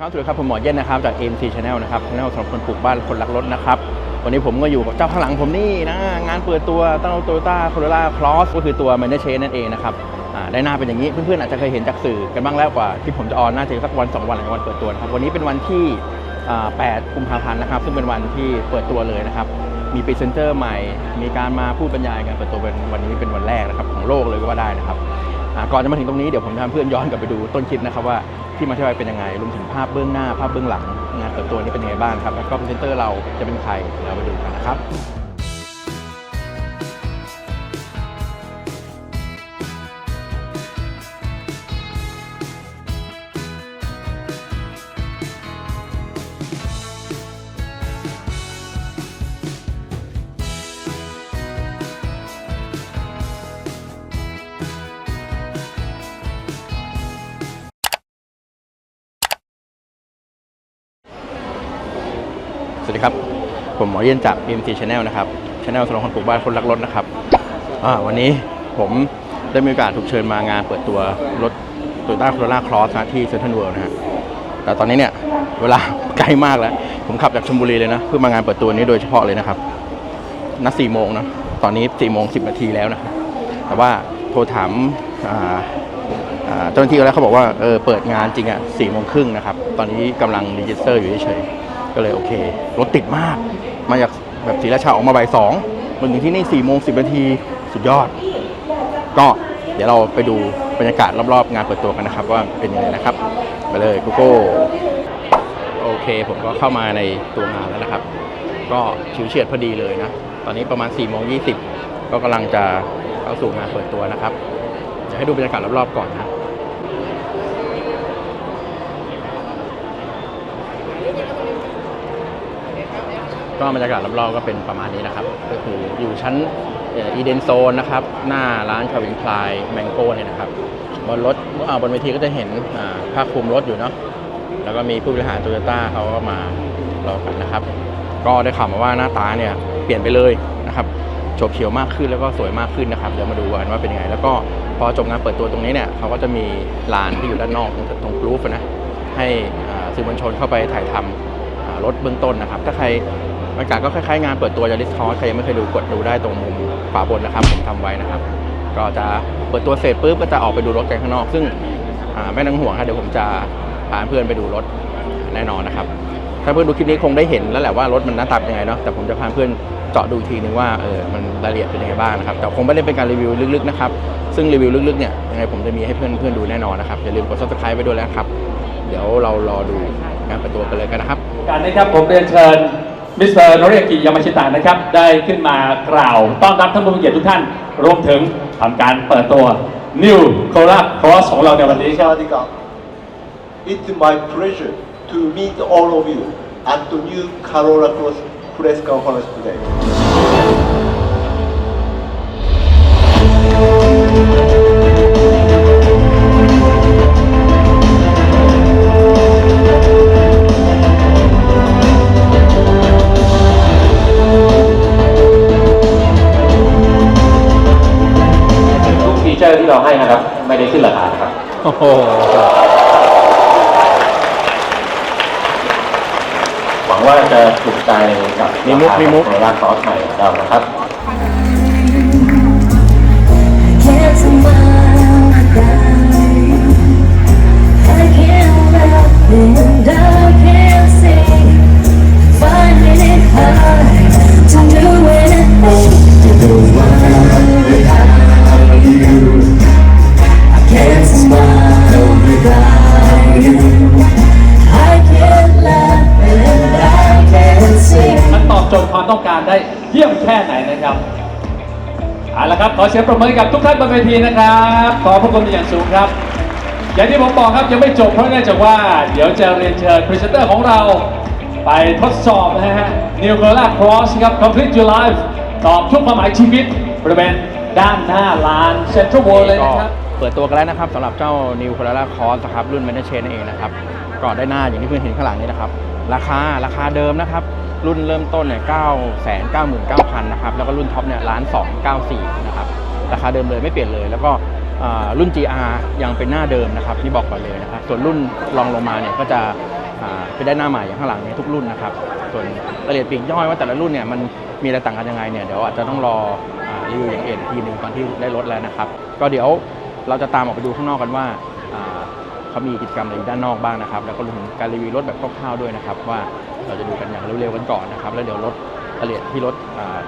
ครับสวัสดีครับผมหมอเย็นนะครับจาก AMC Channel นะครับ Channel สำหรับคนปลูกบ้านคนรักรถนะครับ วันนี้ผมก็อยู่กับเจ้าข้างหลังผมนี่นะงานเปิดตัวตั้งโตโยต้าโคโรล่าคลอสก็คือตัว m a n e r Chain นั่นเองนะครับได้หน้าเป็นอย่างนี้เพื่อนๆอาจจะเคยเห็นจากสื่อกันบ้างแล้วกว่าที่ผมจะออนน่าจะสักวันสองวันหลังวันเปิดตัวนะครับวันนี้เป็นวันที่ 8 กุมภาพันธ์นะครับ ซึ่งเป็นวันที่เปิดตัวเลยนะครับมีพรีเซนเตอร์ใหม่ มีการมาพูดบรรยายกันเปิดตัวเป็นวันนี้เป็นวันแรกนะครับของโลกเลยก็ว่าได้นะครับก่อนจะมาถึงตรงนี้เดี๋ยวผมจะให้เพื่อนย้อนกลับไปดูต้นคลิปนะครับว่า ที่มาที่ไปเป็นยังไงรวมถึงภาพเบื้องหน้า ภาพเบื้องหลังงานเปิดตัวนี้เป็นยังไงบ้างครับแล้วก็พรีเซนเตอร์เราจะเป็นใครเดี๋ยวเราไปดูกันนะครับ สวัสดีครับ ผมหมอเย็นจาก BMT Channel นะครับ Channel สำหรับคนปลูกบ้านคนรักรถนะครับวันนี้ผมได้มีโอกาสถูกเชิญมางานเปิดตัวรถ Toyota Corolla Cross นะที่ Central World นะฮะแต่ตอนนี้เนี่ยเวลาไกล้มากแล้ว ผมขับจากชลบุรีเลยนะ เพื่อมางานเปิดตัวนี้โดยเฉพาะเลยนะครับ นัด4โมงนะตอนนี้4โมง10นาทีแล้วนะครับแต่ว่าโทรถามเจ้าหน้าที่แล้วเขาบอกว่าเออเปิดงานจริงอะ4โมงครึ่งนะครับ ตอนนี้กำลังรีจิสเตอร์อยู่เฉย ก็เลยโอเค รถติดมาก มาจากแบบศรีราชาออกมาบ่ายสองมาถึงที่นี่4โมง10นาทีสุดยอด ก็เดี๋ยวเราไปดูบรรยากาศรอบๆ งานเปิดตัวกันนะครับ ว่าเป็นยังไงนะครับ ไปเลยโกโก้โอเค ผมก็เข้ามาในตัวงานแล้วนะครับ ก็ชิวเฉียดพอดีเลยนะ ตอนนี้ประมาณ4ี่โมงยีก็กำลังจะเข้าสู่งานเปิดตัวนะครับเดี๋ยวให้ดูบรรยากาศรอบๆก่อนนะ ก็บรรยากาศรอบๆก็เป็นประมาณนี้นะครับ ก็คืออยู่ชั้นอีเดนโซนนะครับ หน้าร้านคาวินคลายแมงโก้เนี่ยนะครับ บนรถอ่าบนเวทีก็จะเห็นผ้าคลุมรถอยู่เนาะแล้วก็มีผู้บริหารโตโยต้าเขาก็มารอกันนะครับ ก็ได้ข่าวมาว่าหน้าตาเนี่ยเปลี่ยนไปเลยนะครับโฉบเฉียวมากขึ้นแล้วก็สวยมากขึ้นนะครับเดี๋ยวมาดูกันว่าเป็นยังไง แล้วก็พอจบงานเปิดตัวตรงนี้เนี่ยเขาก็จะมีลานที่อยู่ด้านนอกตรงตรงกรูฟนะให้สื่อมวลชนเข้าไปถ่ายทำอ่ารถเบื้องต้นนะครับ ถ้าใคร บรรยากาศก็คล้ายๆงานเปิดตัวยาริสคอร์ใครยังไม่เคยดูกดดูได้ตรงมุมขวาบนนะครับ ผมทำไว้นะครับ ก็จะเปิดตัวเสร็จปุ๊บก็จะออกไปดูรถกันข้างนอก ซึ่งไม่ต้องห่วงครับเดี๋ยวผมจะพาเพื่อนไปดูรถแน่นอนนะครับ ถ้าเพื่อนดูคลิปนี้คงได้เห็นแล้วแหละว่ารถมันหน้าตาเป็นยังไงเนาะแต่ผมจะพาเพื่อนเจาะดูอีกทีนึงว่าเออมันรายละเอียดเป็นยังไงบ้างนะครับแต่คงไม่ได้เป็นการรีวิวลึกๆนะครับซึ่งรีวิวลึกๆเนี่ยยังไงผมจะมีให้เพื่อนเพื่อนๆดูแน่นอนนะครับอย่าลืมกด subscribe ไว้ด้วยแล้วครับ เดี๋ยวเรารอดูงานเปิดตัวกันเลยกันนะครับการนะครับผมเรียนเชิญ มิสเตอร์โนเรียกิยามาชิตะนะครับ ได้ขึ้นมากล่าวต้อนรับท่านผู้มีเกียรติทุกท่าน รวมถึงทำการเปิดตัว New Corolla Cross ของเราในวันนี้ครับ It's my pleasure to meet all of you at the new Corolla Cross press conference today. อร์ที่เราให้นะครับ ไม่ได้ขึ้นราคานะครับ โอ้โหหวังว่าจะถูกใจกับมีมุกมีมุกโคโรล่าครอสใหม่ของเรานะครับ Can't smile down. I can't laugh and I can't sing. Finding it hard to do anything. Without เอาละครับขอเสียงปรบมือกับทุกท่านบนเวทีนะครับ ขอพระคุณเป็นอย่างสูงครับ อย่างที่ผมบอกครับยังไม่จบเพราะเนื่องจากว่า เดี๋ยวจะเรียนเชิญพรีเซนเตอร์ของเราไปทดสอบนะฮะ New Corolla Cross ครับ Complete Your Life ตอบทุกความหมายชีวิตบริเวณด้านหน้าลาน Central World เลยนะครับ เปิดตัวกันแล้วนะครับสำหรับเจ้า New Corolla Cross นะครับรุ่น m a n a g e นั่นเองนะครับก็ได้หน้าอย่างที่เพื่อนเห็นข้างหลังนี้นะครับ ราคาราคาเดิมนะครับ รุ่นเริ่มต้นเนี่ย9 9 9 9 0 0นเก้าหมื่นเก้าพันนะครับ แล้วก็รุ่นท็อปเนี่ยล้าน2 9 4นะครับ ราคาเดิมเลยไม่เปลี่ยนเลย แล้วก็อ่ารุ่น GR ยังเป็นหน้าเดิมนะครับนี่บอกก่อนเลยนะครับ ส่วนรุ่นรองลงมาเนี่ยก็จะอ่าเป็นได้หน้าใหม่อย่างข้างหลังเนี่ยทุกรุ่นนะครับ ส่วนรายละเอียดปีกย่อยว่าแต่ละรุ่นเนี่ยมันมีอะไรต่างกันยังไงเนี่ยเดี๋ยวอาจจะต้องรอรีวิวอย่างเอ็นทีหนึ่งตอนที่ได้รถแล้วนะครับ ก็เดี๋ยวเราจะตามออกไปดูข้างนอกกันว่า เขามีกิจกรรมอะไรด้านนอกบ้างนะครับ แล้วก็รวมถึงการรีวิวรถแบบคร่าวๆด้วยนะครับ ว่าเราจะดูกันอย่างเร็วๆกันก่อนนะครับ แล้วเดี๋ยวรถรายละเอียดที่รถ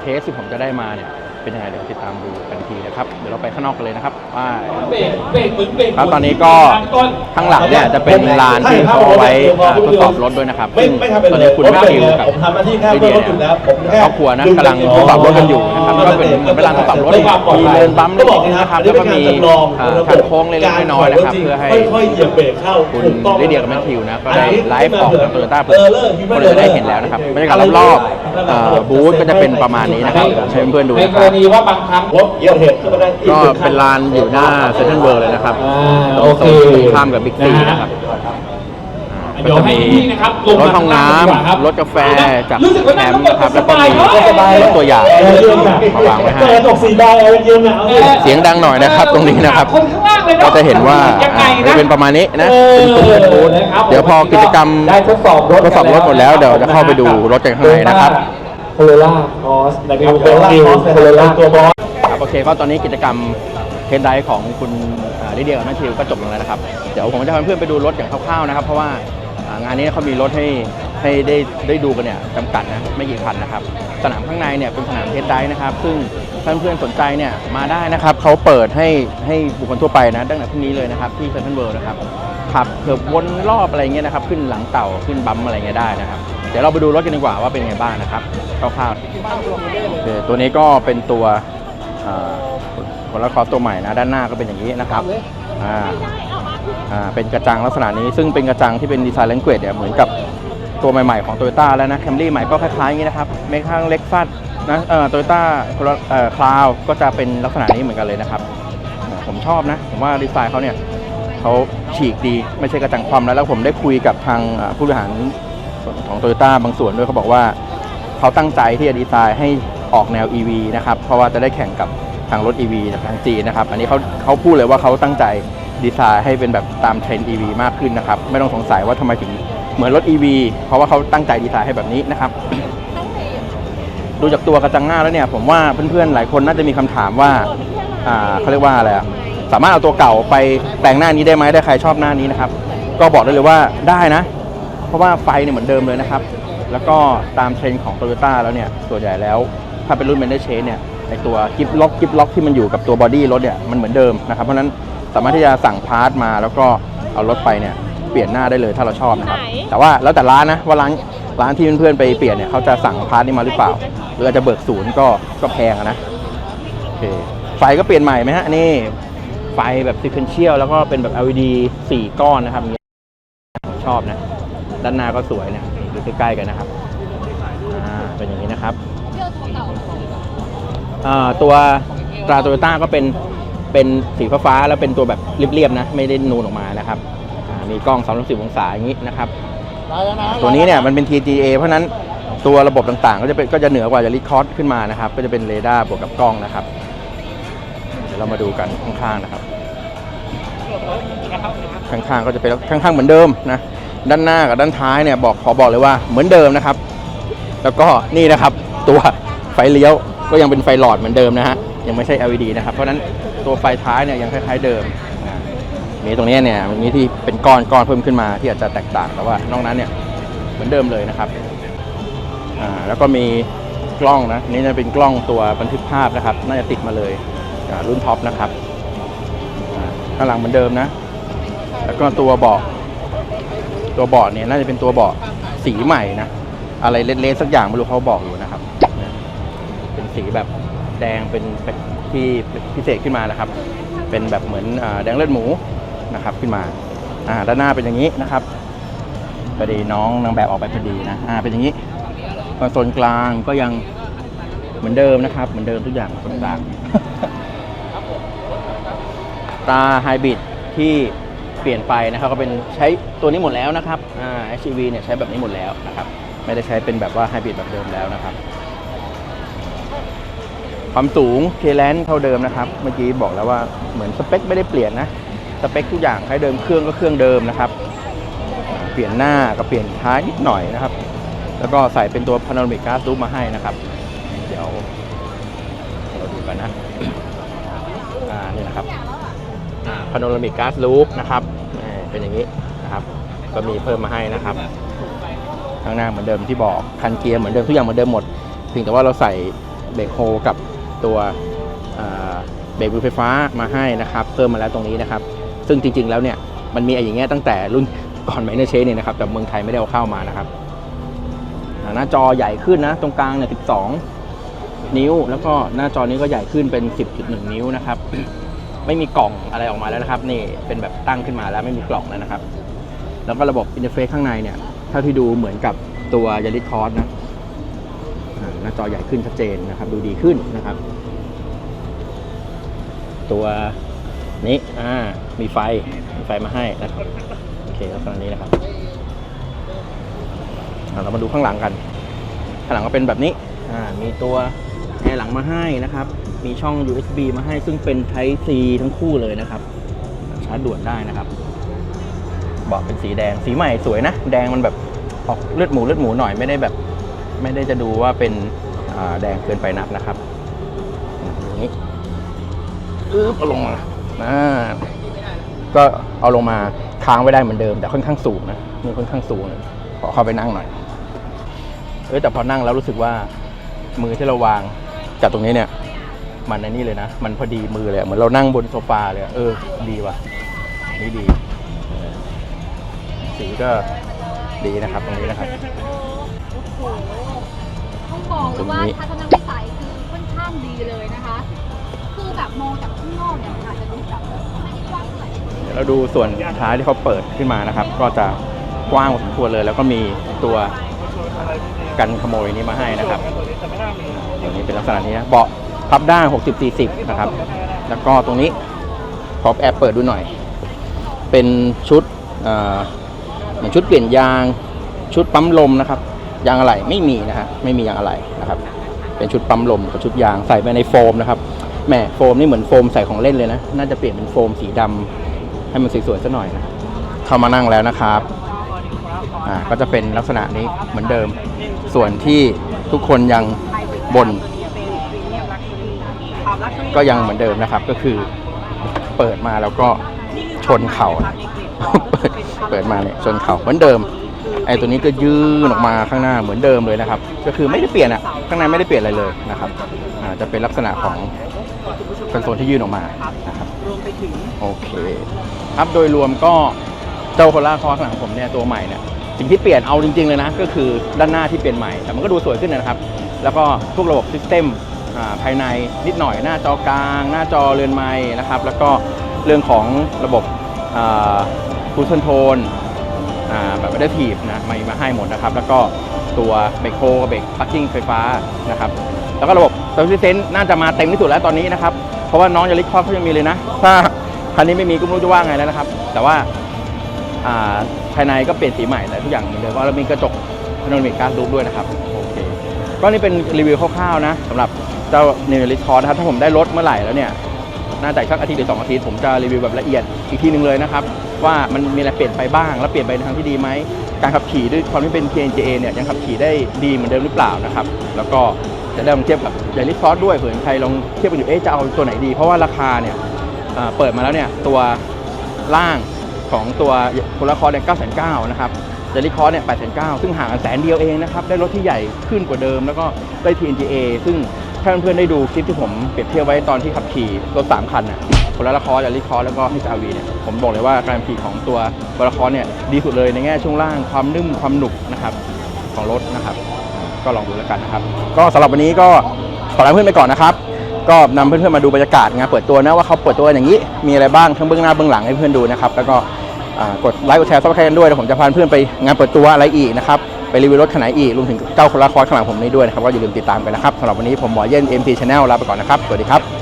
เทสที่ผมจะได้มาเนี่ย เป็นยังไงเดี๋ยวติดตามดูกันทีนะครับ เดี๋ยวเราไปข้างนอกกันเลยนะครับว่า เบรกเบรกเหมือนเบรกครับตอนนี้ก็ต้นข้างหลังเนี่ยจะเป็นลานที่เขาเอาไว้อ่าทดสอบรถด้วยนะครับไม่ซึ่งไม่ทำเป็นตอนเลนี้ยคุณผมแม่ไม่ฟิวเลยกับผมทำหน้าที่แค่ลิเพื่อเดียรถเนี่จุดแล้วผมแค่ครอบครัวนะกำลังทดสอบรถกันอยู่นะครับก็เป็นเหมือนเป็นลานทดสอบรถมีเนินบัมป์ก็เล็บอกกๆนะนะคครัรับบนี่แล้วเป็ก็นการมีจำลองอ่าทางโค้งเล็กๆน้อยๆนะครับเพื่อให้ค่อยๆเหยียบเบรกเข้าคุณถูกต้องลิเดียกับแมทธิวนะก็ได้ไลฟ์ของโตโยต้าเออเลิกก็เลยได้เห็นแล้วนะครับบรรยากาศรอบๆอ่าบูธก็จะเป็นประมาณนี้นะครับใช้เพื่อนๆดูในนะกครรับณีว่าบางครั้งรถเหยียบเหตุขึ้นมาได้อีก็หงคัเป็นลานอยู่หน้าเซ็นทรัลเวิร์เลยนะครับอ่าตรโองเคตรงข้ามกับบิ๊กซีนะครับเดี๋ยวให้พี่นะครับลงรมาถห้องน้ข้างล่างดีกว่าครับำรถกาแฟจากรู้สึกว่าแคนั่งมป์นะครับสแล้วก็บายมีสบายรถตัวอย่างเออยืมอะมาวางไว้ให้เจอตกสีดาวเอาไปยืมนะเอาสิเสียงดังหน่อยนะครับ ตรงนี้นะครับคนข้างล่างเลยนก็จะเห็นว่ายังไงอ่านะเป็นประมาณนี้นะเออเป็นตู้เป็นบูธนะครับเดี๋ยวพอกิจกรรมได้ทดสอบรถทดสอบรถหมดแล้วเดี๋ยวจะเข้าไปดูรถกันข้างในนะครับ โคโรล่าคอสนะครับโคโรล่าคอสโคโรล่าตัวบอสครับโอเคก็ตอนนี้กิจกรรมเทนไดของคุณอ่าลิเดียกับแมทธิวก็จบลงแล้วนะครับ เดี๋ยวผมจะพาเพื่อนๆไปดูรถอย่างคร่าวๆนะครับ เพราะว่าอ่างานนี้เขามีรถให้ให้ได้ได้ดูกันเนี่ยจำกัดนะไม่กี่คันนะครับ สนามข้างในเนี่ยเป็นสนามเทสไดนะครับ ซึ่งถ้าเพื่อนๆสนใจเนี่ยมาได้นะครับเขาเปิดให้ให้บุคคลทั่วไปนะตั้งแต่พรุ่งนี้เลยนะครับที่เซ็นทรัลเวิลด์นะครับขับเกือบวนรอบอะไรเงี้ยนะครับ ขึ้นหลังเต่าขึ้นบัมป์อะไรเงี้ยได้นะครับ เดี๋ยวเราไปดูรถกันดีกว่าว่าเป็นไงบ้างนะครับ คร่าวๆโอเคตัวนี้ก็เป็นตัวคนละคอร์สตัวใหม่นะด้านหน้าก็เป็นอย่างนี้นะครับอ่าอ่าเป็นกระจังลักษณะนี้ซึ่งเป็นกระจังที่เป็นดีไซน์เลนเกรดเนี่ยเหมือนกับตัวใหม่ๆของโตโยต้าแล้วนะแคมรี่ใหม่ก็คล้ายๆอย่างนี้นะครับเมข้างเล็กฟัดนะเอ่อโตโยต้าเอ่อคลาวก็จะเป็นลักษณะนี้เหมือนกันเลยนะครับ ผมชอบนะผมว่าดีไซน์เขาเนี่ยเขาฉีกดีไม่ใช่กระจังความแล้วแล้วผมได้คุยกับทางผู้บริหารของโตโยต้าบางส่วนด้วยเขาบอกว่า เขาตั้งใจที่จะดีไซน์ให้ออกแนว EV นะครับ เพราะว่าจะได้แข่งกับทางรถ EV จากทางจีนนะครับ อันนี้เขาเขาพูดเลยว่าเขาตั้งใจดีไซน์ให้เป็นแบบตามเทรนด์ EV มากขึ้นนะครับ ไม่ต้องสงสัยว่าทำไมถึงเหมือนรถ EV เพราะว่าเขาตั้งใจดีไซน์ให้แบบนี้นะครับ ดูจากตัวกระจังหน้าแล้วเนี่ย ผมว่าเพื่อนๆหลายคนน่าจะมีคำถามว่าอ่าเขาเรียกว่าอะไรอะสามารถเอาตัวเก่าไปแต่งหน้านี้ได้ไหมได้ใครชอบหน้านี้นะครับ ก็บอกได้เลยว่าได้นะ เพราะว่าไฟเนี่ยเหมือนเดิมเลยนะครับ แล้วก็ตามเทรนด์ของ t o y ยต้แล้วเนี่ยส่วนใหญ่แล้วถ้าเป็นรุ่น m a n d a r Chain เนี่ยในตัวกิฟล็อกกิฟล็อกที่มันอยู่กับตัวบอดี้รถเนี่ยมันเหมือนเดิมนะครับเพราะฉะนั้นสามารถที่จะสั่งพาร์ทมาแล้วก็เอารถไปเนี่ยเปลี่ยนหน้าได้เลยถ้าเราชอบนะครับแต่ว่าแล้วแต่ร้านนะว่าร้านร้านที่เพื่อนๆไปเปลี่ยนเนี่ยเขาจะสั่งพาร์ทนี้มาหรือเปล่า หรืออาจจะเบิกศูนย์ก็ก็แพงอะนะโอเคไฟก็เปลี่ยนใหม่ไหมฮะนี่ไฟแบบ sequential แล้วก็เป็นแบบ LED 4 ก้อนนะครับอย่างเงี้ยชอบนะด้านหน้าก็สวยนะ ดูใกล้ๆกันนะครับอ่าเป็นอย่างนี้นะครับอ่าตัวตราโตโยต้าก็เป็นเป็นสีฟ้าๆแล้วเป็นตัวแบบเรียบๆนะ ไม่ได้นูนออกมานะครับอ่ามีกล้อง360องศาอย่างนี้นะครับตัวนี้เนี่ยมันเป็น TGA เพราะฉะนั้นตัวระบบต่างๆ ก็จะเป็นก็จะเหนือกว่าจะรีคอร์ดขึ้นมานะครับ ก็จะเป็นเรดาร์บวกกับกล้องนะครับ เดี๋ยวเรามาดูกันข้างๆนะครับ ข้างๆก็จะเป็นข้างๆเหมือนเดิมนะ ด้านหน้ากับด้านท้ายเนี่ยบอกขอบอกเลยว่าเหมือนเดิมนะครับ แล้วก็นี่นะครับตัวไฟเลี้ยวก็ยังเป็นไฟหลอดเหมือนเดิมนะฮะยังไม่ใช่ LED นะครับ เพราะนั้นตัวไฟท้ายเนี่ยยังคล้ายๆเดิมมีตรงนี้เนี่ยมันมีที่เป็นก้อนก้อนเพิ่มขึ้นมาที่อาจจะแตกต่างแต่ว่านอกนั้นเนี่ยเหมือนเดิมเลยนะครับอ่าแล้วก็มีกล้องนะนี่จะเป็นกล้องตัวบันทึกภาพนะครับ น่าจะติดมาเลยรุ่นท็อปนะครับข้างหลังเหมือนเดิมนะ แล้วก็ตัวเบาะ ตัวเบาะเนี่ยน่าจะเป็นตัวเบาะสีใหม่นะ อะไรเละๆสักอย่างไม่รู้เขาบอกอยู่นะครับ เป็นสีแบบแดงเป็นที่พิเศษขึ้นมานะครับ เป็นแบบเหมือนแดงเลือดหมูนะครับขึ้นมาอ่าด้านหน้าเป็นอย่างนี้นะครับพอดีน้องนางแบบออกไปพอดีนะอ่าเป็นอย่างนี้คอนโซลกลางก็ยังเหมือนเดิมนะครับ เหมือนเดิมทุกอย่างต่างๆตาไฮบริดที่ ลี่ยนไปนะครับก็เป็นใช้ตัวนี้หมดแล้วนะครับอ่า SUV เนี่ยใช้แบบนี้หมดแล้วนะครับไม่ได้ใช้เป็นแบบว่าไฮบริดแบบเดิมแล้วนะครับ ความสูงเคแลนเท่าเดิมนะครับ เมื่อกี้บอกแล้วว่าเหมือนสเปคไม่ได้เปลี่ยนนะสเปคทุกอย่างคล้ายเดิมเครื่องก็เครื่องเดิมนะครับอ่าปลี่ยนหน้ากับเปลี่ยนท้ายนิดหน่อยนะครับ แล้วก็ใส่เป็นตัวพานาโรมิก a า l ู p มาให้นะครับ เดี๋ยวเราดูกันนะอ่านี่นะครับพานาโรมิก a า l ู p นะครับ เป็นอย่างนี้นะครับ ก็มีเพิ่มมาให้นะครับ ข้างหน้าเหมือนเดิมที่บอกคันเกียร์เหมือนเดิมทุกอย่างเหมือนเดิมหมดเพียงแต่ว่าเราใส่เบรกโฮกับตัวเบรกมือไฟฟ้ามาให้นะครับ เพิ่มมาแล้วตรงนี้นะครับ ซึ่งจริง ๆ แล้วเนี่ยมันมีอย่างเงี้ยตั้งแต่รุ่นก่อนไมเนอร์เชนเนี่ยนะครับแต่เมืองไทยไม่ได้เอาเข้ามานะครับหน้าจอใหญ่ขึ้นนะ ตรงกลางเนี่ย12 นิ้ว แล้วก็หน้าจอนี้ก็ใหญ่ขึ้นเป็น 10.1 นิ้วนะครับ ไม่มีกล่องอะไรออกมาแล้วนะครับนี่เป็นแบบตั้งขึ้นมาแล้วไม่มีกล่องแล้วนะครับ แล้วก็ระบบอินเทอร์เฟซข้างในเนี่ยเท่าที่ดูเหมือนกับตัวยาริคอร์สนะหน้าจอใหญ่ขึ้นชัดเจนนะครับ ดูดีขึ้นนะครับ ตัวนี้อ่ามีไฟมีไฟมาให้นะครับโอเคลักษณะนี้นะครับอ่าเรามาดูข้างหลังกัน ข้างหลังก็เป็นแบบนี้อ่ามีตัวแอร์หลังมาให้นะครับ มีช่อง USB มาให้ซึ่งเป็น Type C ทั้งคู่เลยนะครับ ชาร์จด่วนได้นะครับเบาะเป็นสีแดงสีใหม่สวยนะ แดงมันแบบออกเลือดหมูเลือดหมูหน่อยไม่ได้แบบ ไม่ได้จะดูว่าเป็นแดงเกินไปนักนะครับอย่างนี้อึ๊บเอาลงมาอ่าก็เอาลงมาค้างไว้ได้เหมือนเดิม แต่ค่อนข้างสูงนะมันค่อนข้างสูงนะขอเข้าไปนั่งหน่อย เอ้แต่พอนั่งแล้วรู้สึกว่ามือที่เราวางจากตรงนี้เนี่ย มันในนี่เลยนะ มันพอดีมือเลยอะเหมือนเรานั่งบนโซฟาเลยอะเออ ดีว่ะ นี่ดีเออสีก็ดีนะครับตรงนี้นะครับโอ้โหต้องบอกเลยว่าทัศนวิสัยคือค่อนข้างดีเลยนะคะ คือแบบมองจากข้างนอกเนี่ยมันอาจจะดูแบบไม่ได้กว้างเท่าไหร่เดี๋ยวเราดูส่วนท้ายที่เขาเปิดขึ้นมานะครับ ก็จะกว้างพอสมควรเลย แล้วก็มีตัวกันขโมยนี้มาให้นะครับตัวนี้เป็นลักษณะนี้นะเบาะ พับได้60 40 นะครับ แล้วก็ตรงนี้ขอแอบเปิดดูหน่อย เป็นชุดเหมือนชุดเปลี่ยนยาง ชุดปั๊มลมนะครับ ยางอะไหล่ไม่มีนะฮะ ไม่มียางอะไหล่นะครับ เป็นชุดปั๊มลมกับชุดยางใส่ไปในโฟมนะครับแหมโฟมนี่เหมือนโฟมใส่ของเล่นเลยนะ น่าจะเปลี่ยนเป็นโฟมสีดำให้มันสวยๆซะหน่อยนะ เข้ามานั่งแล้วนะครับอ่าก็จะเป็นลักษณะนี้เหมือนเดิม ส่วนที่ทุกคนยังบน ก็ยังเหมือนเดิมนะครับ ก็คือเปิดมาแล้วก็ชนเข่านะเปิดเปิดมาเนี่ยชนเข่าเหมือนเดิมไอ้ตัวนี้ก็ยื่นออกมาข้างหน้าเหมือนเดิมเลยนะครับ ก็คือไม่ได้เปลี่ยนอะข้างในไม่ได้เปลี่ยนอะไรเลยนะครับอาจะเป็นลักษณะของคอนโซลที่ยื่นออกมานะครับโอเคครับโดยรวมก็เจ้าโคล่าคอร์ข้างหลังผมเนี่ยตัวใหม่เนี่ยสิ่งที่เปลี่ยนเอาจริง ๆ เลยนะ ก็คือด้านหน้าที่เปลี่ยนใหม่แต่มันก็ดูสวยขึ้นนะครับ แล้วก็พวกระบบซิสเต็ม ภายในนิดหน่อยหน้าจอกลาง หน้าจอเรือนไม้นะครับ แล้วก็เรื่องของระบบคูชนโทนแบบไม่ได้ถีบนะมามาให้หมดนะครับ แล้วก็ตัวเบรกโฮกับเบรกพาร์กิ้งไฟฟ้านะครับ แล้วก็ระบบเซอร์วิสเซนต์น่าจะมาเต็มที่สุดแล้วตอนนี้นะครับ เพราะว่าน้องยาริคอร์เขายังมีเลยนะ ถ้าคันนี้ไม่มีก็ไม่รู้จะว่าไงแล้วนะครับ แต่ว่าภายในก็เปลี่ยนสีใหม่แต่ทุกอย่างเหมือนเดิมก็แล้วมีกระจกพาโนรามิกการ์ดรูปด้วยนะครับ โอเค ก็นี่เป็นรีวิวคร่าวๆนะสำหรับ เจ้า New Yaris Cross นะครับถ้าผมได้รถเมื่อไหร่แล้วเนี่ยน่าจะสักอาทิตย์หรือสองอาทิตย์ผมจะรีวิวแบบละเอียดอีกทีหนึ่งเลยนะครับ ว่ามันมีอะไรเปลี่ยนไปบ้าง แล้วเปลี่ยนไปในทางที่ดีไหมการขับขี่ด้วยความที่เป็น KNJA เนี่ยยังขับขี่ได้ดีเหมือนเดิมหรือเปล่านะครับ แล้วก็จะได้ลองเทียบกับยาริสซอสด้วยเผื่อใครลองเทียบกันอยู่เอ๊ะจะเอาตัวไหนดี เพราะว่าราคาเนี่ยเปิดมาแล้วเนี่ยตัวล่างของตัวโคลาคอร์เนี่ย9 9 0 0นะครับยาริคอร์เนี่ย8 9 0 0ซึ่งห่างกันแสนเดียวเองนะครับได้รถที่ใหญ่ขึ้นกว่าเดิม แล้วก็ได้ TNGA ซึ่ง ถ้าเพื่อนๆได้ดูคลิปที่ผมเปรียบเทียบไว้ตอนที่ขับขี่รถสามคันน่ะคนละละครยาริคอร์แล้วก็ฮิซาวีเนี่ยผมบอกเลยว่าการขี่ของตัวบละครเนี่ยดีสุดเลยในแง่ช่วงล่างความนุ่มความหนุกนะครับของรถนะครับ ก็ลองดูแล้วกันนะครับ ก็สำหรับวันนี้ก็ขอลาเพื่อนไปก่อนนะครับ ก็นำเพื่อนๆมาดูบรรยากาศงานเปิดตัวนะว่าเขาเปิดตัวอย่างนี้ มีอะไรบ้างทั้งเบื้องหน้าเบื้องหลังให้เพื่อนดูนะครับแล้วก็กดไลค์กดแชร์ซับสไครต์กันด้วยเดี๋ยวผมจะพาเพื่อนไปงานเปิดตัวอะไรอีกนะครับ ไปรีวิวรถคันไหนอีกรวมถึงเจ้าคนละคอร์สข้างหลังผมนี้ด้วยนะครับก็อย่าลืมติดตามกันนะครับสำหรับวันนี้ผมหมอเย็น MT Channel ลาไปก่อนนะครับสวัสดีครับ